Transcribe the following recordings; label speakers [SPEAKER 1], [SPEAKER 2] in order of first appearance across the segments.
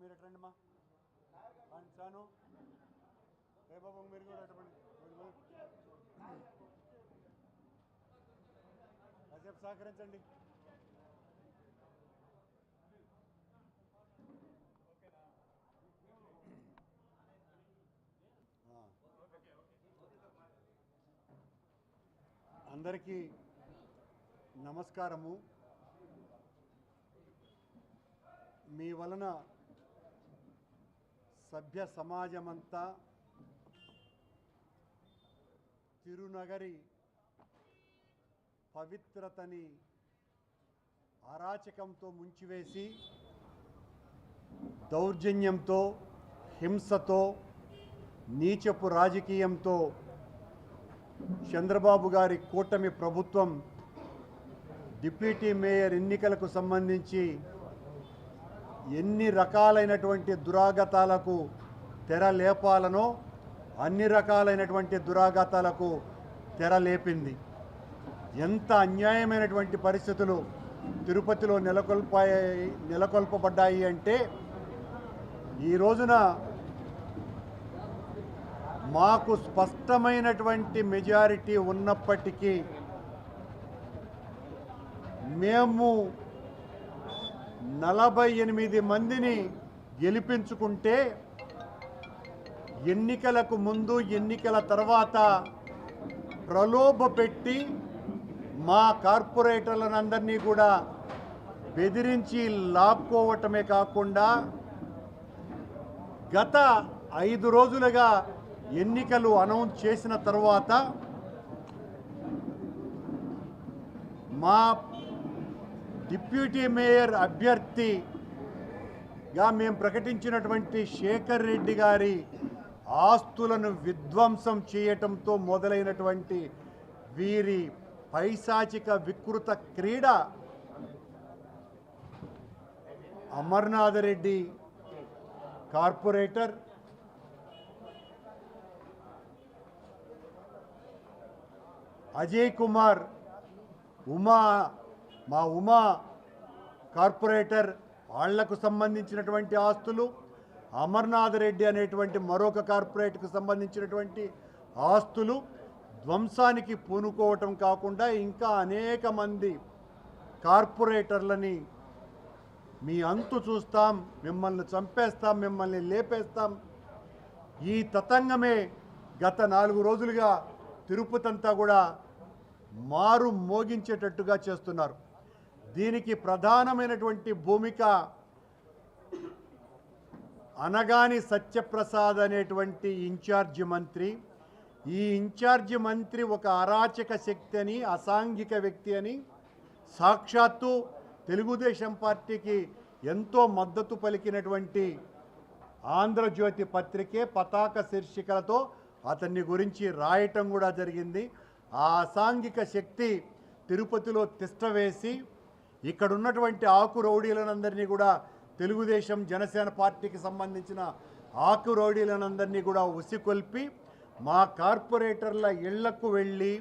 [SPEAKER 1] మీరు ఎట్రండి మా? అండ్ రే బాబు మీరు కూడా ఎట్టండి కాసేపు సహకరించండి. అందరికీ నమస్కారము. మీ వలన సభ్య సమాజమంతా తిరునగరి పవిత్రతని అరాచకంతో ముంచివేసి దౌర్జన్యంతో హింసతో నీచపు రాజకీయంతో చంద్రబాబు గారి కూటమి ప్రభుత్వం డిప్యూటీ మేయర్ ఎన్నికలకు సంబంధించి ఎన్ని రకాలైనటువంటి దురాగతాలకు తెర లేపాలనో అన్ని రకాలైనటువంటి దురాగతాలకు తెర లేపింది. ఎంత అన్యాయమైనటువంటి పరిస్థితులు తిరుపతిలో నెలకొల్పాయి నెలకొల్పబడ్డాయి అంటే ఈ రోజున మాకు స్పష్టమైనటువంటి మెజారిటీ ఉన్నప్పటికీ మేము నలభై ఎనిమిది మందిని గెలిపించుకుంటే ఎన్నికలకు ముందు ఎన్నికల తర్వాత ప్రలోభ పెట్టి మా కార్పొరేటర్లనందరినీ కూడా బెదిరించి లాక్కోవటమే కాకుండా గత ఐదు రోజులుగా ఎన్నికలు అనౌన్స్ చేసిన తర్వాత మా డిప్యూటీ మేయర్ అభ్యర్థిగా మేము ప్రకటించినటువంటి శేఖర్ రెడ్డి గారి ఆస్తులను విధ్వంసం చేయటంతో మొదలైనటువంటి వీరి పైశాచిక వికృత క్రీడ అమర్నాథ్ రెడ్డి కార్పొరేటర్. అజయ్ కుమార్ ఉమా మా ఉమా కార్పొరేటర్ వాళ్ళకు సంబంధించినటువంటి ఆస్తులు అమర్నాథ్ రెడ్డి అనేటువంటి మరొక కార్పొరేట్కు సంబంధించినటువంటి ఆస్తులు ధ్వంసానికి పూనుకోవటం కాకుండా ఇంకా అనేక మంది కార్పొరేటర్లని మీ అంతు చూస్తాం మిమ్మల్ని చంపేస్తాం మిమ్మల్ని లేపేస్తాం. ఈ తతంగమే గత నాలుగు రోజులుగా తిరుపతి అంతా కూడా మారు మోగించేటట్టుగా చేస్తున్నారు. దీనికి ప్రధానమైనటువంటి భూమిక అనగాని సత్యప్రసాద్ అనేటువంటి ఇన్ఛార్జి మంత్రి. ఈ ఇన్ఛార్జి మంత్రి ఒక అరాచక శక్తి అని అసాంఘిక వ్యక్తి అని సాక్షాత్తు తెలుగుదేశం పార్టీకి ఎంతో మద్దతు పలికినటువంటి ఆంధ్రజ్యోతి పత్రికే పతాక శీర్షికలతో అతన్ని గురించి రాయటం కూడా జరిగింది. ఆ అసాంఘిక శక్తి తిరుపతిలో తిష్టవేసి ఇక్కడ ఉన్నటువంటి ఆకు రౌడీలనందరినీ కూడా తెలుగుదేశం జనసేన పార్టీకి సంబంధించిన ఆకు రౌడీలనందరినీ కూడా ఉసికొల్పి మా కార్పొరేటర్ల ఇళ్ళకు వెళ్ళి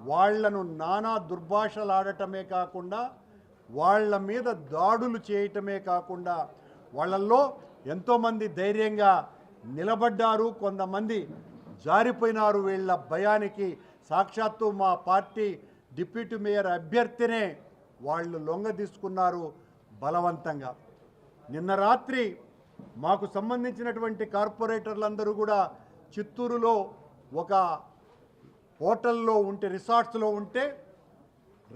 [SPEAKER 1] వాళ్ళను నానా దుర్భాషలాడటమే కాకుండా వాళ్ళ మీద దాడులు చేయటమే కాకుండా వాళ్ళల్లో ఎంతోమంది ధైర్యంగా నిలబడ్డారు కొంతమంది జారిపోయినారు వీళ్ళ భయానికి. సాక్షాత్తు మా పార్టీ డిప్యూటీ మేయర్ అభ్యర్థినే వాళ్ళు లొంగ తీసుకున్నారు బలవంతంగా. నిన్న రాత్రి మాకు సంబంధించినటువంటి కార్పొరేటర్లందరూ కూడా చిత్తూరులో ఒక హోటల్లో ఉంటే రిసార్ట్స్లో ఉంటే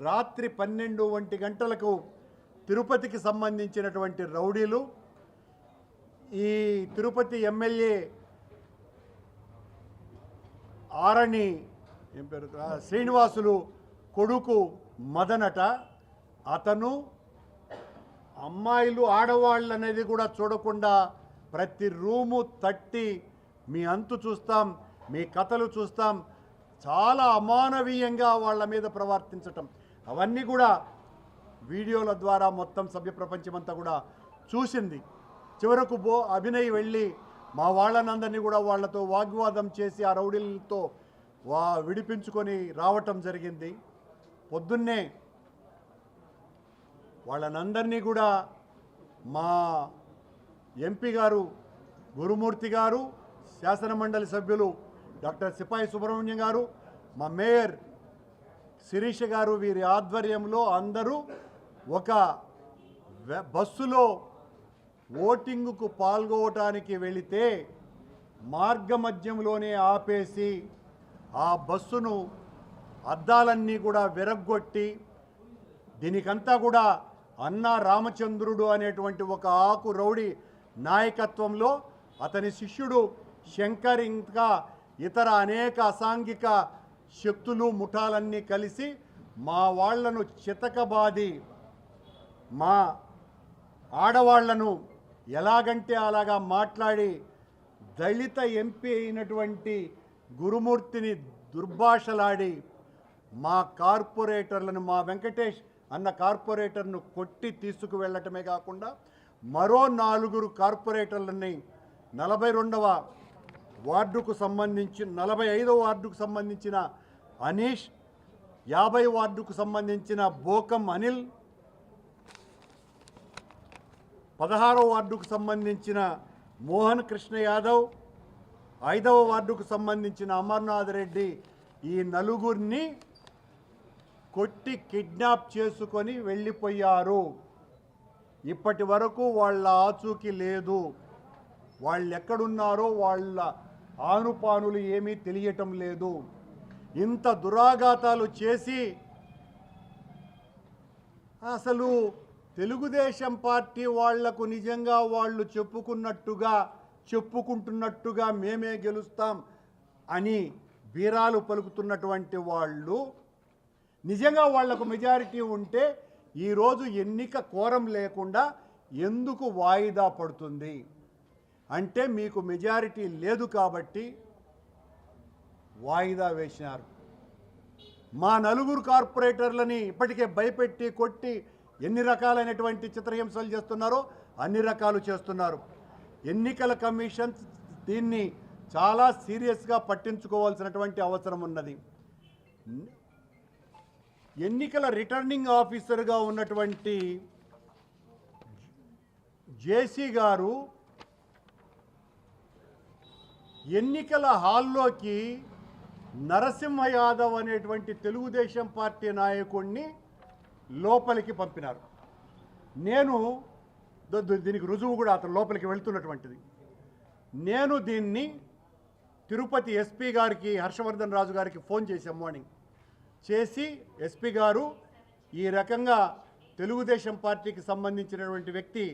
[SPEAKER 1] రాత్రి పన్నెండు వంటి గంటలకు తిరుపతికి సంబంధించినటువంటి రౌడీలు ఈ తిరుపతి ఎమ్మెల్యే ఆరణి ఏం పేరు? శ్రీనివాసులు కొడుకు మదనట. అతను అమ్మాయిలు ఆడవాళ్ళు అనేది కూడా చూడకుండా ప్రతి రూము తట్టి మీ అంతు చూస్తాం మీ కథలు చూస్తాం. చాలా అమానవీయంగా వాళ్ళ మీద ప్రవర్తించటం. అవన్నీ కూడా వీడియోల ద్వారా మొత్తం సభ్య ప్రపంచమంతా కూడా చూసింది. చివరకు బో అభినయ్ వెళ్ళి మా వాళ్ళనందరినీ కూడా వాళ్ళతో వాగ్వాదం చేసి ఆ రౌడీలతో వా విడిపించుకొని రావటం జరిగింది. పొద్దున్నే వాళ్ళనందరినీ కూడా మా ఎంపీ గారు గురుమూర్తి గారు శాసనమండలి సభ్యులు డాక్టర్ సిపాయి సుబ్రహ్మణ్యం గారు మా మేయర్ శిరీష గారు వీరి ఆధ్వర్యంలో అందరూ ఒక బస్సులో ఓటింగుకు పాల్గొవటానికి వెళితే మార్గమధ్యంలోనే ఆపేసి ఆ బస్సును అద్దాలన్నీ కూడా విరగ్గొట్టి దీనికంతా కూడా అన్నా రామచంద్రుడు అనేటువంటి ఒక ఆకు రౌడి నాయకత్వంలో అతని శిష్యుడు శంకర్ ఇంకా ఇతర అనేక అసాంఘిక శక్తులు ముఠాలన్నీ కలిసి మా వాళ్ళను చితకబాది మా ఆడవాళ్ళను ఎలాగంటే అలాగా మాట్లాడి దళిత ఎంపీ అయినటువంటి గురుమూర్తిని దుర్భాషలాడి మా కార్పొరేటర్లను మా వెంకటేష్ అన్న కార్పొరేటర్ను కొట్టి తీసుకువెళ్ళటమే కాకుండా మరో నాలుగురు కార్పొరేటర్లని నలభై రెండవ వార్డుకు సంబంధించి నలభై ఐదవ వార్డుకు సంబంధించిన అనీష్ యాభై వార్డుకు సంబంధించిన బోకం అనిల్ పదహారవ వార్డుకు సంబంధించిన మోహన్ కృష్ణ యాదవ్ ఐదవ వార్డుకు సంబంధించిన అమర్నాథ్ రెడ్డి ఈ నలుగురిని కొట్టి కిడ్నాప్ చేసుకొని వెళ్ళిపోయారు. ఇప్పటి వరకు వాళ్ళ ఆచూకీ లేదు. వాళ్ళు ఎక్కడున్నారో వాళ్ళ ఆనుపానులు ఏమీ తెలియటం లేదు. ఇంత దురాఘాతాలు చేసి అసలు తెలుగుదేశం పార్టీ వాళ్ళకు నిజంగా వాళ్ళు చెప్పుకున్నట్టుగా చెప్పుకుంటున్నట్టుగా మేమే గెలుస్తాం అని బీరాలు పలుకుతున్నటువంటి వాళ్ళు నిజంగా వాళ్ళకు మెజారిటీ ఉంటే ఈరోజు ఎన్నిక కోరం లేకుండా ఎందుకు వాయిదా పడుతుంది? అంటే మీకు మెజారిటీ లేదు కాబట్టి వాయిదా వేసినారు. మా నలుగురు కార్పొరేటర్లని ఇప్పటికే భయపెట్టి కొట్టి ఎన్ని రకాలైనటువంటి చిత్రహింసలు చేస్తున్నారో అన్ని రకాలు చేస్తున్నారు. ఎన్నికల కమిషన్ దీన్ని చాలా సీరియస్గా పట్టించుకోవాల్సినటువంటి అవసరం ఉన్నది. ఎన్నికల రిటర్నింగ్ ఆఫీసర్గా ఉన్నటువంటి జేసీ గారు ఎన్నికల హాల్లోకి నరసింహ యాదవ్ అనేటువంటి తెలుగుదేశం పార్టీ నాయకుడిని లోపలికి పంపినారు. నేను దీనికి రుజువు కూడా అతను లోపలికి వెళ్తున్నటువంటిది. నేను దీన్ని తిరుపతి ఎస్పీ గారికి హర్షవర్ధన్ రాజు గారికి ఫోన్ చేశాను మార్నింగ్. చేసి ఎస్పీ గారు ఈ రకంగా తెలుగుదేశం పార్టీకి సంబంధించినటువంటి వ్యక్తి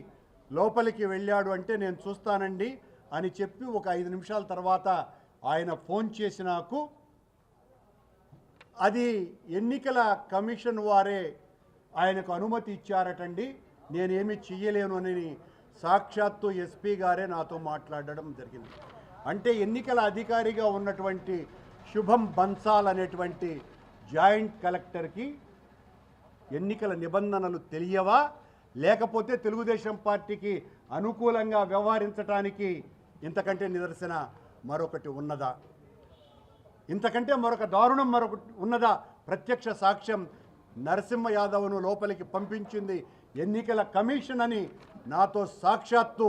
[SPEAKER 1] లోపలికి వెళ్ళాడు అంటే నేను చూస్తానండి అని చెప్పి ఒక ఐదు నిమిషాల తర్వాత ఆయన ఫోన్ చేసి నాకు అది ఎన్నికల కమిషన్ వారే ఆయనకు అనుమతి ఇచ్చారటండి నేనేమి చెయ్యలేను అని సాక్షాత్తు ఎస్పీ గారే నాతో మాట్లాడడం జరిగింది. అంటే ఎన్నికల అధికారిగా ఉన్నటువంటి శుభం బన్సాల్ అనేటువంటి జాయింట్ కలెక్టర్కి ఎన్నికల నిబంధనలు తెలియవా? లేకపోతే తెలుగుదేశం పార్టీకి అనుకూలంగా వ్యవహరించటానికి ఇంతకంటే నిదర్శన మరొకటి ఉన్నదా? ఇంతకంటే మరొక దారుణం మరొకటి ఉన్నదా? ప్రత్యక్ష సాక్ష్యం నరసింహ యాదవ్ను లోపలికి పంపించింది ఎన్నికల కమిషన్ అని నాతో సాక్షాత్తు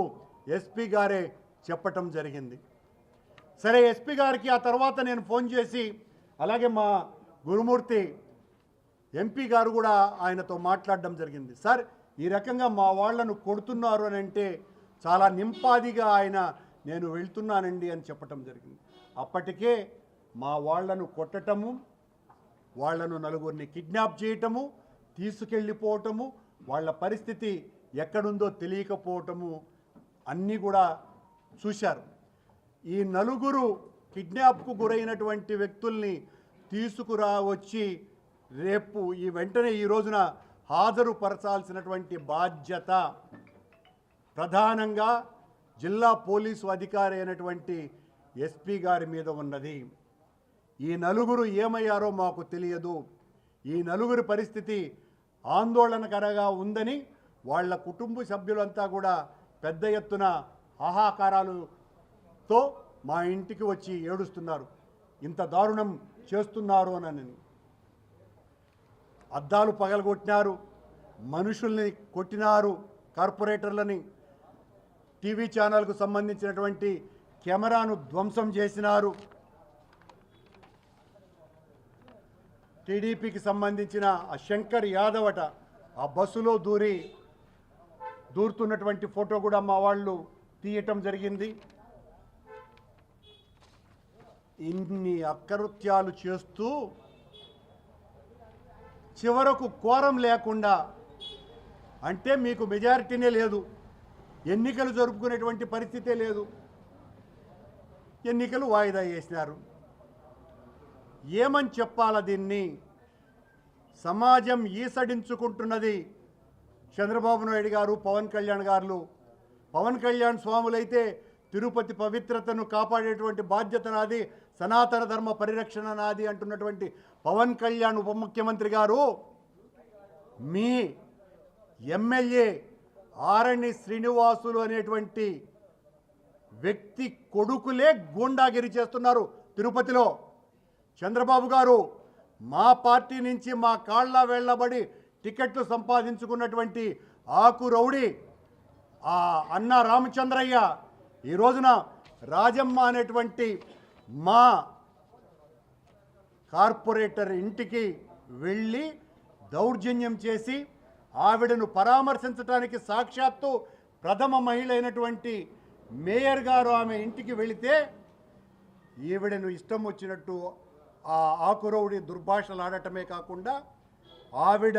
[SPEAKER 1] ఎస్పీ గారే చెప్పటం జరిగింది. సరే ఎస్పీ గారికి ఆ తర్వాత నేను ఫోన్ చేసి అలాగే మా గురుమూర్తి ఎంపీ గారు కూడా ఆయనతో మాట్లాడడం జరిగింది. సార్ ఈ రకంగా మా వాళ్ళను కొడుతున్నారు అని అంటే చాలా నింపాదిగా ఆయన నేను వెళ్తున్నానండి అని చెప్పటం జరిగింది. అప్పటికే మా వాళ్ళను కొట్టటము వాళ్ళను నలుగురిని కిడ్నాప్ చేయటము తీసుకెళ్ళిపోవటము వాళ్ళ పరిస్థితి ఎక్కడుందో తెలియకపోవటము అన్నీ కూడా చూశారు. ఈ నలుగురు కిడ్నాప్కు గురైనటువంటి వ్యక్తుల్ని తీసుకురా వచ్చి రేపు ఈ వెంటనే ఈ రోజున హాజరుపరచాల్సినటువంటి బాధ్యత ప్రధానంగా జిల్లా పోలీసు అధికారి అయినటువంటి ఎస్పీ గారి మీద ఉన్నది. ఈ నలుగురు ఏమయ్యారో మాకు తెలియదు. ఈ నలుగురి పరిస్థితి ఆందోళనకరంగా ఉందని వాళ్ళ కుటుంబ సభ్యులంతా కూడా పెద్ద ఎత్తున హాహాకారాలతో మా ఇంటికి వచ్చి ఏడుస్తున్నారు. ఇంత దారుణం చేస్తున్నారు అని అద్దాలు పగలగొట్టినారు మనుషుల్ని కొట్టినారు కార్పొరేటర్లని. టీవీ ఛానల్కు సంబంధించినటువంటి కెమెరాను ధ్వంసం చేసినారు. టీడీపీకి సంబంధించిన ఆ శంకర్ యాదవ్ అట ఆ బస్సులో దూరి దూరుతున్నటువంటి ఫోటో కూడా మా వాళ్ళు తీయటం జరిగింది. ఇన్ని అకృత్యాలు చేస్తూ చివరకు కోరం లేకుండా అంటే మీకు మెజారిటీనే లేదు. ఎన్నికలు జరుపుకునేటువంటి పరిస్థితే లేదు. ఎన్నికలు వాయిదా చేసినారు ఏమని చెప్పాల దీన్ని? సమాజం ఈసడించుకుంటున్నది చంద్రబాబు నాయుడు గారు పవన్ కళ్యాణ్ గారు. పవన్ కళ్యాణ్ స్వాములైతే తిరుపతి పవిత్రతను కాపాడేటువంటి బాధ్యత నాది. సనాతన ధర్మ పరిరక్షణ నాది అంటున్నటువంటి పవన్ కళ్యాణ్ ఉప ముఖ్యమంత్రి గారు మీ ఎమ్మెల్యే ఆరణి శ్రీనివాసులు అనేటువంటి వ్యక్తి కొడుకులే గూండాగిరి చేస్తున్నారు తిరుపతిలో. చంద్రబాబు గారు మా పార్టీ నుంచి మా కాళ్ళ వెళ్ళబడి టికెట్లు సంపాదించుకున్నటువంటి ఆకు రౌడి ఆ అన్న రామచంద్రయ్య ఈ రోజున రాజమ్మ అనేటువంటి మా కార్పొరేటర్ ఇంటికి వెళ్ళి దౌర్జన్యం చేసి ఆవిడను పరామర్శించడానికి సాక్షాత్తు ప్రథమ మహిళ అయినటువంటి మేయర్ గారు ఆమె ఇంటికి వెళితే ఈవిడను ఇష్టం వచ్చినట్టు ఆ ఆకురవుడి దుర్భాషలు ఆడటమే కాకుండా ఆవిడ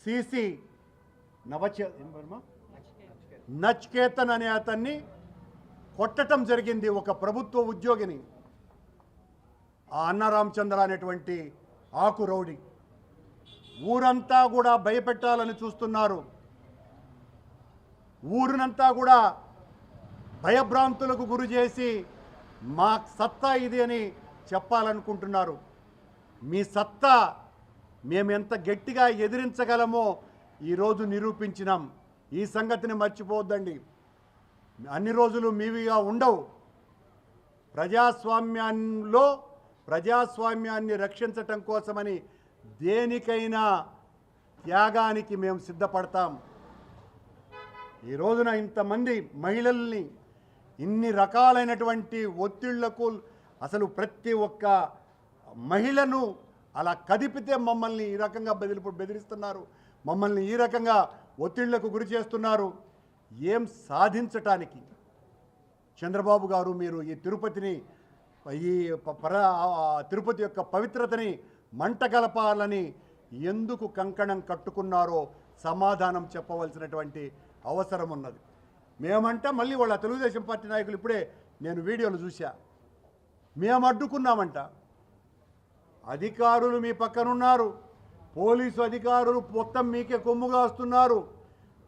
[SPEAKER 1] సీసీ నవచే నచ్కేతన్ అనే అతన్ని కొట్టటం జరిగింది ఒక ప్రభుత్వ ఉద్యోగిని. ఆ అన్న రామచంద్ర అనేటువంటి ఆకురౌడి ఊరంతా కూడా భయపెట్టాలని చూస్తున్నారు. ఊరినంతా కూడా భయభ్రాంతులకు గురి చేసి మా సత్తా ఇది అని చెప్పాలనుకుంటున్నారు. మీ సత్తా మేము ఎంత గట్టిగా ఎదిరించగలమో ఈరోజు నిరూపించినాం. ఈ సంగతిని మర్చిపోవద్దండి. అన్ని రోజులు మీవిగా ఉండవు. ప్రజాస్వామ్యంలో ప్రజాస్వామ్యాన్ని రక్షించటం కోసమని దేనికైనా త్యాగానికి మేము సిద్ధపడతాం. ఈ రోజున ఇంతమంది మహిళల్ని ఇన్ని రకాలైనటువంటి ఒత్తిళ్ళకు అసలు ప్రతి ఒక్క మహిళను అలా కదిపితే మమ్మల్ని ఈ రకంగా బెదిరి బెదిరిస్తున్నారు. మమ్మల్ని ఈ రకంగా ఒత్తిళ్ళకు గురి చేస్తున్నారు. ఏం సాధించటానికి? చంద్రబాబు గారు మీరు ఈ తిరుపతిని ఈ ప- పర తిరుపతి యొక్క పవిత్రతని మంట కలపాలని ఎందుకు కంకణం కట్టుకున్నారో సమాధానం చెప్పవలసినటువంటి అవసరం ఉన్నది మేమంట మళ్ళీ వాళ్ళ తెలుగుదేశం పార్టీ నాయకులు ఇప్పుడే నేను వీడియోలు చూశా. మేము అడ్డుకున్నామంట అధికారులు మీ పక్కనున్నారు. పోలీసు అధికారులు మొత్తం మీకే కొమ్ముగా వస్తున్నారు.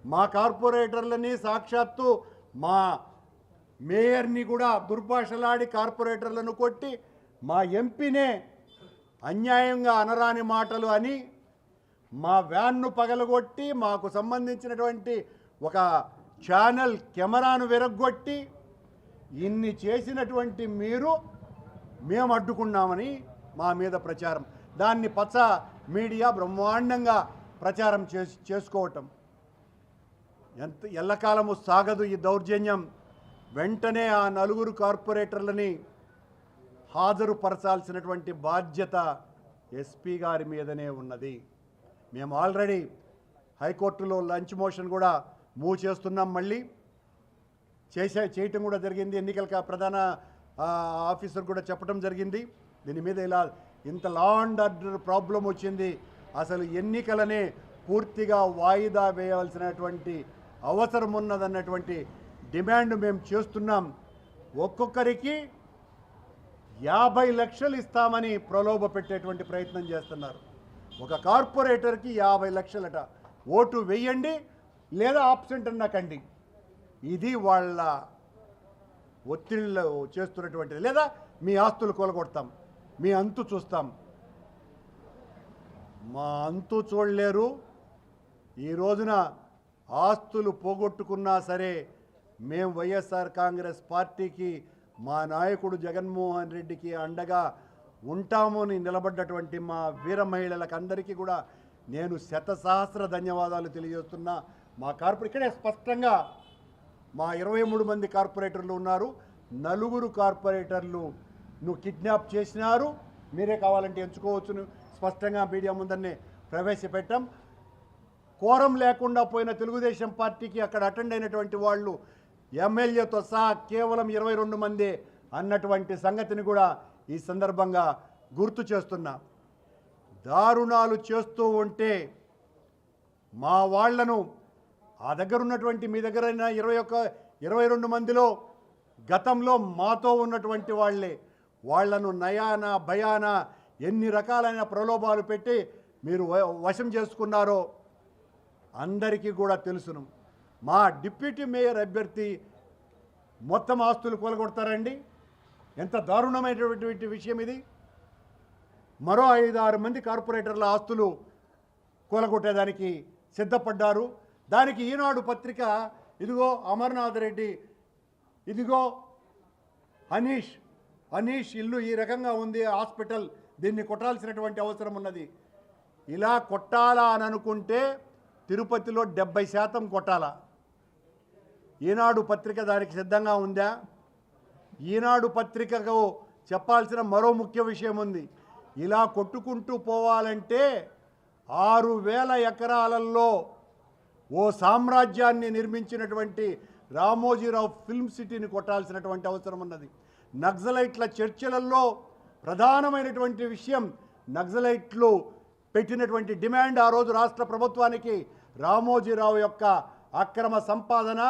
[SPEAKER 1] మా కార్పొరేటర్లని సాక్షాత్తు మా మేయర్ని కూడా దుర్భాషలాడి కార్పొరేటర్లను కొట్టి మా ఎంపీనే అన్యాయంగా అనరాని మాటలు అని మా వ్యాన్ను పగలగొట్టి మాకు సంబంధించినటువంటి ఒక ఛానల్ కెమెరాను విరగ్గొట్టి ఇన్ని చేసినటువంటి మీరు మేము అడ్డుకున్నామని మా మీద ప్రచారం. దాన్ని పచ్చ మీడియా బ్రహ్మాండంగా ప్రచారం చేసి చేసుకోవటం. ఎంత ఎల్లకాలము సాగదు ఈ దౌర్జన్యం. వెంటనే ఆ నలుగురు కార్పొరేటర్లని హాజరుపరచాల్సినటువంటి బాధ్యత ఎస్పీ గారి మీదనే ఉన్నది. మేము ఆల్రెడీ హైకోర్టులో లంచ్ మోషన్ కూడా మూవ్ చేస్తున్నాం మళ్ళీ. చేసే చేయటం కూడా జరిగింది. ఎన్నికల ప్రధాన ఆఫీసర్ కూడా చెప్పడం జరిగింది. దీని మీద ఇలా ఇంత లా అండ్ ఆర్డర్ ప్రాబ్లం వచ్చింది. అసలు ఎన్నికలనే పూర్తిగా వాయిదా వేయవలసినటువంటి అవసరం ఉన్నదన్నటువంటి డిమాండ్ మేము చేస్తున్నాం. ఒక్కొక్కరికి యాభై లక్షలు ఇస్తామని ప్రలోభ పెట్టేటువంటి ప్రయత్నం చేస్తున్నారు. ఒక కార్పొరేటర్కి యాభై లక్షలట. ఓటు వెయ్యండి లేదా ఆబ్సెంట్ అన్నకండి. ఇది వాళ్ళ ఒత్తిళ్ళు చేస్తున్నటువంటిది. లేదా మీ ఆస్తులు కొలగొడతాం. మీ అంతు చూస్తాం. మా అంతు చూడలేరు. ఈ రోజున ఆస్తులు పోగొట్టుకున్నా సరే మేము వైఎస్ఆర్ కాంగ్రెస్ పార్టీకి మా నాయకుడు జగన్మోహన్ రెడ్డికి అండగా ఉంటాము అని నిలబడ్డటువంటి మా వీర మహిళలకు అందరికీ కూడా నేను శత సహస్ర ధన్యవాదాలు తెలియజేస్తున్నా. మా కార్పొరేట్ ఇక్కడే స్పష్టంగా మా ఇరవై మూడు మంది కార్పొరేటర్లు ఉన్నారు. నలుగురు కార్పొరేటర్లు నువ్వు కిడ్నాప్ చేసినారు. మీరే కావాలంటే ఎంచుకోవచ్చును. స్పష్టంగా మీడియా ముందరనే ప్రవేశపెట్టాం. కోరం లేకుండా పోయిన తెలుగుదేశం పార్టీకి అక్కడ అటెండ్ అయినటువంటి వాళ్ళు ఎమ్మెల్యేతో సహా కేవలం ఇరవై రెండు మంది అన్నటువంటి సంగతిని కూడా ఈ సందర్భంగా గుర్తు చేస్తున్నా. దారుణాలు చేస్తూ ఉంటే మా వాళ్ళను ఆ దగ్గర ఉన్నటువంటి మీ దగ్గర ఇరవై ఒక్క ఇరవై రెండు మందిలో గతంలో మాతో ఉన్నటువంటి వాళ్ళే. వాళ్ళను నయాన భయాన ఎన్ని రకాలైన ప్రలోభాలు పెట్టి మీరు వ- వశం చేసుకున్నారో అందరికీ కూడా తెలుసును. మా డిప్యూటీ మేయర్ అభ్యర్థి మొత్తం ఆస్తులు కూలగొడతారండి. ఎంత దారుణమైనటువంటి విషయం ఇది. మరో ఐదు ఆరు మంది కార్పొరేటర్ల ఆస్తులు కూలగొట్టేదానికి సిద్ధపడ్డారు. దానికి ఈనాడు పత్రిక ఇదిగో అమర్నాథ్ రెడ్డి ఇదిగో అనీష్ అనీష్ ఇల్లు ఈ రకంగా ఉంది హాస్పిటల్ దీన్ని కొట్టాల్సినటువంటి అవసరం ఉన్నది. ఇలా కొట్టాలా అని అనుకుంటే తిరుపతిలో డెబ్బై శాతం కొట్టాలా? ఈనాడు పత్రిక దానికి సిద్ధంగా ఉందా? ఈనాడు పత్రికకు చెప్పాల్సిన మరో ముఖ్య విషయం ఉంది. ఇలా కొట్టుకుంటూ పోవాలంటే ఆరు వేల ఎకరాలలో ఓ సామ్రాజ్యాన్ని నిర్మించినటువంటి రామోజీరావు ఫిల్మ్ సిటీని కొట్టాల్సినటువంటి అవసరం ఉన్నది. నక్సలైట్ల చర్చలలో ప్రధానమైనటువంటి విషయం నక్సలైట్లు పెట్టినటువంటి డిమాండ్ ఆ రోజు రాష్ట్ర ప్రభుత్వానికి రామోజీరావు యొక్క అక్రమ సంపాదన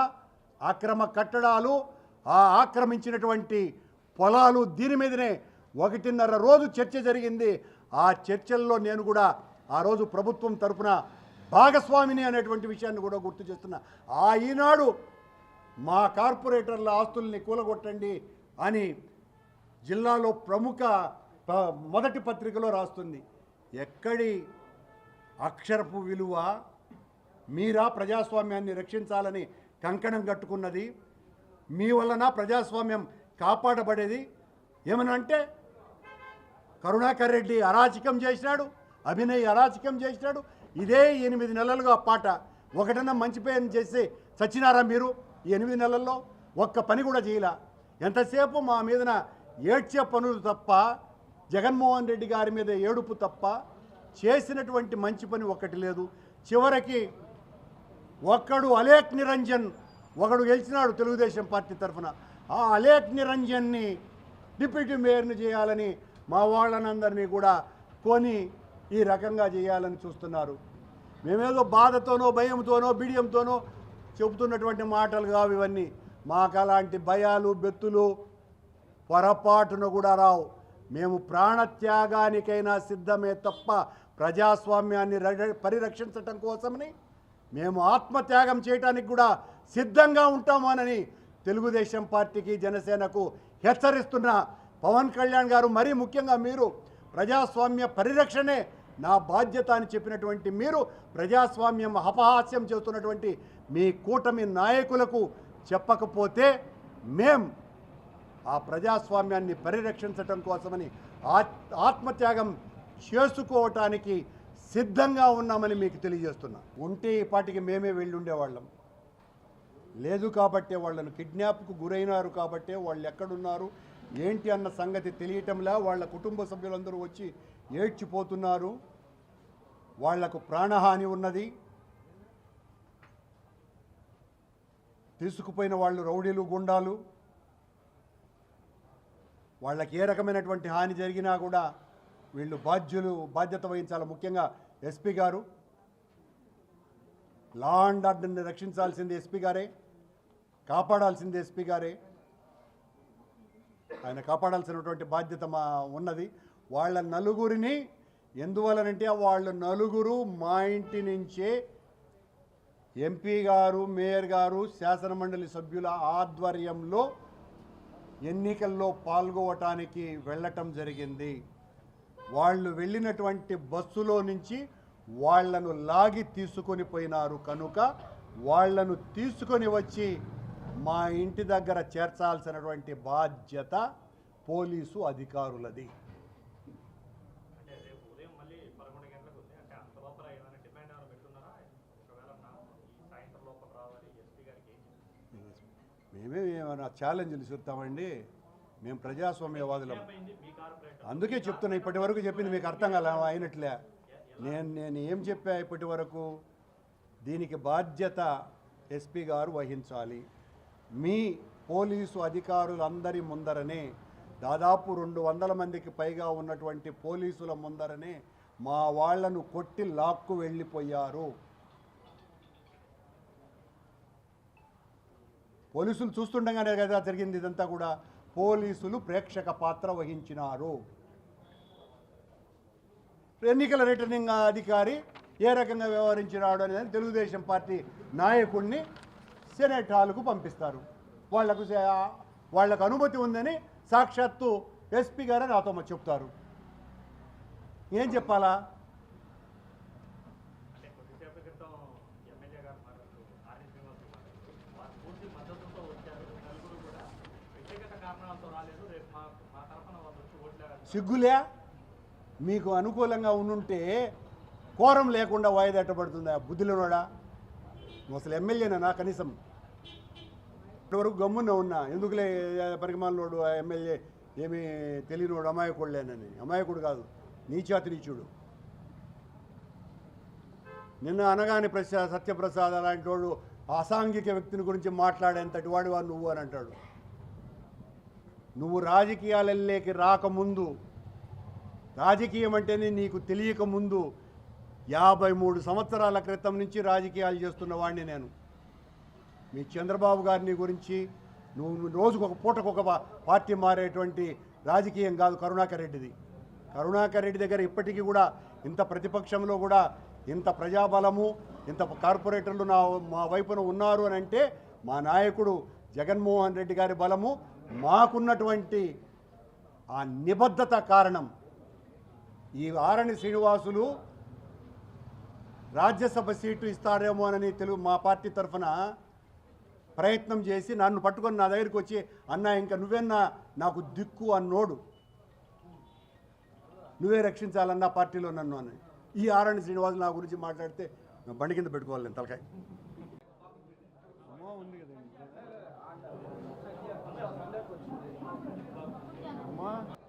[SPEAKER 1] అక్రమ కట్టడాలు ఆ ఆక్రమించినటువంటి పొలాలు దీని మీదనే ఒకటిన్నర రోజు చర్చ జరిగింది. ఆ చర్చల్లో నేను కూడా ఆ రోజు ప్రభుత్వం తరపున భాగస్వామిని అనేటువంటి విషయాన్ని కూడా గుర్తు చేస్తున్నా. ఆ ఈనాడు మా కార్పొరేటర్ల ఆస్తుల్ని కూలగొట్టండి అని జిల్లాలో ప్రముఖ ప- మొదటి పత్రికలో రాస్తుంది. ఎక్కడి అక్షరపు విలువ మీరా ప్రజాస్వామ్యాన్ని రక్షించాలని కంకణం కట్టుకున్నది. మీ వలన ప్రజాస్వామ్యం కాపాడబడేది. ఏమనంటే కరుణాకర్ రెడ్డి అరాచకం చేసినాడు అభినయ్ అరాచకం చేసినాడు. ఇదే ఎనిమిది నెలలుగా పాట. ఒకటన్నా మంచి పేరు చేసి చచ్చినారా మీరు? ఈ ఎనిమిది నెలల్లో ఒక్క పని కూడా చేయలే. ఎంతసేపు మా మీదన ఏడ్చే పనులు తప్ప జగన్మోహన్ రెడ్డి గారి మీద ఏడుపు తప్ప చేసినటువంటి మంచి పని ఒక్కటి లేదు. చివరికి ఒక్కడు అలేక్ నిరంజన్ ఒకడు గెలిచినాడు తెలుగుదేశం పార్టీ తరఫున. ఆ అలేక్ నిరంజన్ని డిప్యూటీ మేయర్ని చేయాలని మా వాళ్ళనందరినీ కూడా కొని ఈ రకంగా చేయాలని చూస్తున్నారు. మేమేదో బాధతోనో భయంతోనో బిడియంతోనో చెబుతున్నటువంటి మాటలు కావు ఇవన్నీ. మాకు అలాంటి భయాలు బెత్తులు పొరపాటున కూడా రావు. మేము ప్రాణత్యాగానికైనా సిద్ధమే తప్ప ప్రజాస్వామ్యాన్ని పరిరక్షించటం కోసమని మేము ఆత్మత్యాగం చేయటానికి కూడా సిద్ధంగా ఉంటామోనని తెలుగుదేశం పార్టీకి జనసేనకు హెచ్చరిస్తున్న పవన్ కళ్యాణ్ గారు మరీ ముఖ్యంగా మీరు ప్రజాస్వామ్య పరిరక్షణే నా బాధ్యత అని చెప్పినటువంటి మీరు ప్రజాస్వామ్యం అపహాస్యం చేస్తున్నటువంటి మీ కూటమి నాయకులకు చెప్పకపోతే మేం ఆ ప్రజాస్వామ్యాన్ని పరిరక్షించటం కోసమని ఆత్- ఆత్మత్యాగం చేసుకోవటానికి సిద్ధంగా ఉన్నామని మీకు తెలియజేస్తున్నా. ఉంటే ఈ పాటికి మేమే వెళ్ళి ఉండేవాళ్ళం లేదు కాబట్టే వాళ్ళను కిడ్నాప్కు గురైనారు కాబట్టే వాళ్ళు ఎక్కడున్నారు ఏంటి అన్న సంగతి తెలియటంలా వాళ్ళ కుటుంబ సభ్యులందరూ వచ్చి ఏడ్చిపోతున్నారు. వాళ్ళకు ప్రాణహాని ఉన్నది. తీసుకుపోయిన వాళ్ళు రౌడీలు గుండాలు. వాళ్ళకి ఏ రకమైనటువంటి హాని జరిగినా కూడా వీళ్ళు బాధ్యులు బాధ్యత వహించాలి. ముఖ్యంగా ఎస్పీ గారు లా అండ్ ఆర్డర్ని రక్షించాల్సింది ఎస్పీ గారే కాపాడాల్సింది ఎస్పీ గారే. ఆయన కాపాడాల్సినటువంటి బాధ్యత మా ఉన్నది. వాళ్ళ నలుగురిని ఎందువలనంటే వాళ్ళ నలుగురు మా ఇంటి నుంచే ఎంపీ గారు మేయర్ గారు శాసనమండలి సభ్యుల ఆధ్వర్యంలో ఎన్నికల్లో పాల్గొవటానికి వెళ్ళటం జరిగింది. వాళ్ళు వెళ్ళినటువంటి బస్సులో నుంచి వాళ్ళను లాగి తీసుకొని పోయినారు కనుక వాళ్ళను తీసుకొని వచ్చి మా ఇంటి దగ్గర చేర్చాల్సినటువంటి బాధ్యత పోలీసు అధికారులది. మేమేమి ఏమైనా ఛాలెంజ్లు చూస్తామండి మేము ప్రజాస్వామ్యవాదులం అందుకే చెప్తున్నా ఇప్పటి వరకు చెప్పింది మీకు అర్థం కాల అయినట్లే. నేను నేను ఏం చెప్పా ఇప్పటి వరకు? దీనికి బాధ్యత ఎస్పీ గారు వహించాలి. మీ పోలీసు అధికారులందరి ముందరనే దాదాపు రెండు వందల మందికి పైగా ఉన్నటువంటి పోలీసుల ముందరనే మా వాళ్ళను కొట్టి లాక్కు వెళ్ళిపోయారు. పోలీసులు చూస్తుండగానే కదా జరిగింది ఇదంతా కూడా. పోలీసులు ప్రేక్షక పాత్ర వహించినారు. ఎన్నికల రిటర్నింగ్ అధికారి ఏ రకంగా వ్యవహరించినాడు అనేది తెలుగుదేశం పార్టీ నాయకుడిని సెనేట్ హాల్కు పంపిస్తారు. వాళ్ళకు సే- వాళ్ళకు అనుమతి ఉందని సాక్షాత్తు ఎస్పీ గారే నాతో చెప్తారు. ఏం చెప్పాలా
[SPEAKER 2] అంటే కొద్దిసేపు క్రితం ఎమ్మెల్యే గారు మాట్లాడుతూ ఆర్ఎస్ శ్రీనివాస్ మాట్లాడుతూ వారు పూర్తి మద్దతుతో వచ్చారు నలుగురు కూడా వ్యక్తిగత కారణాలతో రాలేదు రేపు మా మా తరఫున వాళ్ళు వచ్చి ఓట్లేరు
[SPEAKER 1] సిగ్గులే? మీకు అనుకూలంగా ఉండుంటే కోరం లేకుండా వాయిదా ఎట్టబడుతుందా? బుద్ధిలోనోడా నువ్వు అసలు ఎమ్మెల్యేనా కనీసం? ఇప్పటివరకు గమ్మున ఉన్నా. ఎందుకులే పరిగమాలనోడు ఆ ఎమ్మెల్యే? ఏమీ తెలియనోడు అమాయకుడులేనని అమాయకుడు కాదు. నీచాతి నీచుడు నిన్న అనగానే ప్రసా సత్యప్రసాద్ అలాంటి వాడు అసాంఘిక వ్యక్తిని గురించి మాట్లాడేంతటి వాడు వాడు నువ్వు అని అంటాడు. నువ్వు రాజకీయాలలోకి రాకముందు రాజకీయం అంటేనే నీకు తెలియక ముందు యాభై మూడు సంవత్సరాల క్రితం నుంచి రాజకీయాలు చేస్తున్న వాడిని నేను. మీ చంద్రబాబు గారిని గురించి నువ్వు రోజుకొక పూటకొక పూటకు ఒక పార్టీ మారేటువంటి రాజకీయం కాదు కరుణాకర్ రెడ్డిది. కరుణాకర్ రెడ్డి దగ్గర ఇప్పటికీ కూడా ఇంత ప్రతిపక్షంలో కూడా ఇంత ప్రజాబలము ఇంత కార్పొరేటర్లు నా మా వైపున ఉన్నారు అని అంటే మా నాయకుడు జగన్మోహన్ రెడ్డి గారి బలము మాకున్నటువంటి ఆ నిబద్ధత కారణం ఈ ఆరణి శ్రీనివాసులు రాజ్యసభ సీటు ఇస్తారేమోనని తెలుగు మా పార్టీ తరఫున ప్రయత్నం చేసి నన్ను పట్టుకొని నా దగ్గరికి వచ్చి అన్న ఇంకా నువ్వేనా? నాకు దిక్కు అన్నోడు. నువ్వే రక్షించాలన్న పార్టీలో నన్ను అని. ఈ ఆరణి శ్రీనివాసులు నా గురించి మాట్లాడితే బండి కింద పెట్టుకోవాలి నేను తలకాయ. 영화